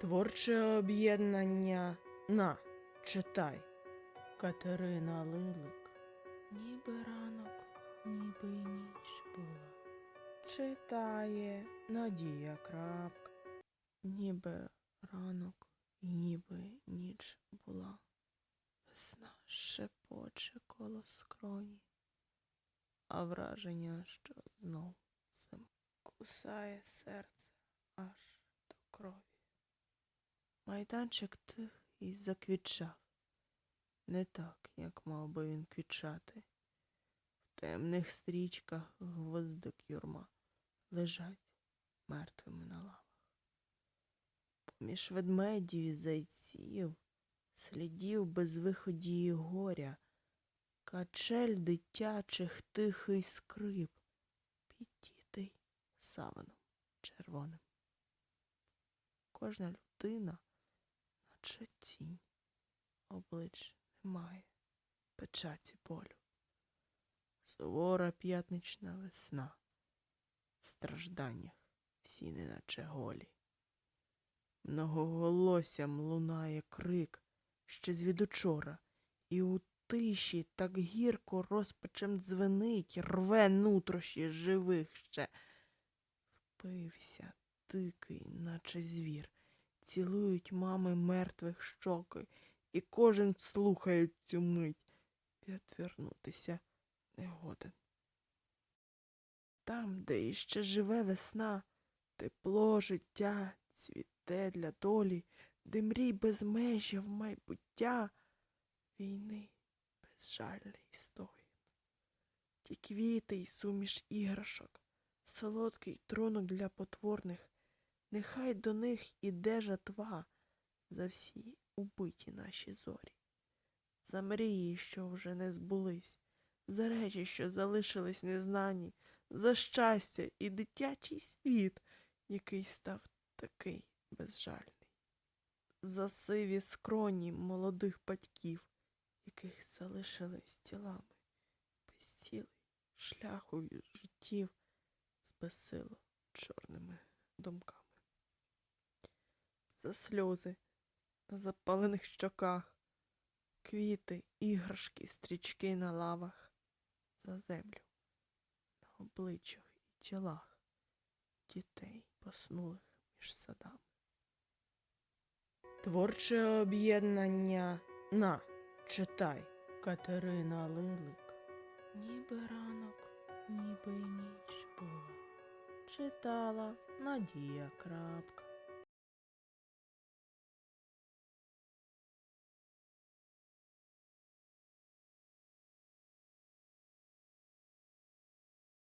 Творче об'єднання на читай. Катерина Лилик. Ніби ранок, ніби й ніч була. Читає Надія Крапка. Ніби ранок ніби ніч була. Весна шепоче коло скроні, а враження, що знов зима кусає серце аж до крові. Майданчик тихий заквітчав, не так, як мав би він квітчати. В темних стрічках гвоздик юрма лежать мертвими на лавах. Поміж ведмедів і зайців, слідів безвиходії горя, качель дитячих тихий скрип, піддітий саваном червоним. Кожна людина, наче тінь, облич немає, печаті болю. Сувора п'ятнична весна, в стражданнях всі неначе голі. Многоголоссям лунає крик ще звідучора, і у тиші так гірко розпачем дзвенить, рве нутрощі живих ще. Впився дикий, наче звір, цілують мами мертвих щоки, і кожен слухає цю мить, відвернутися не годен. Там, де іще живе весна, тепло життя цвіте для долі, де мрій безмежя в майбуття, війни безжальний стоїн. Ті квіти й суміш іграшок, солодкий трунок для потворних, нехай до них іде жатва за всі убиті наші зорі, за мрії, що вже не збулись, за речі, що залишились незнані, за щастя і дитячий світ, який став такий безжальний, за сиві скроні молодих батьків, яких залишились тілами, без цілий шляху життів з безсило чорними думками. Сльози на запалених щоках, квіти, іграшки, стрічки на лавах, за землю на обличчях і тілах дітей поснулих між садами. Творче об'єднання на читай Катерина Лилик. Ніби ранок, ніби й ніч була. Читала Надія Крапка.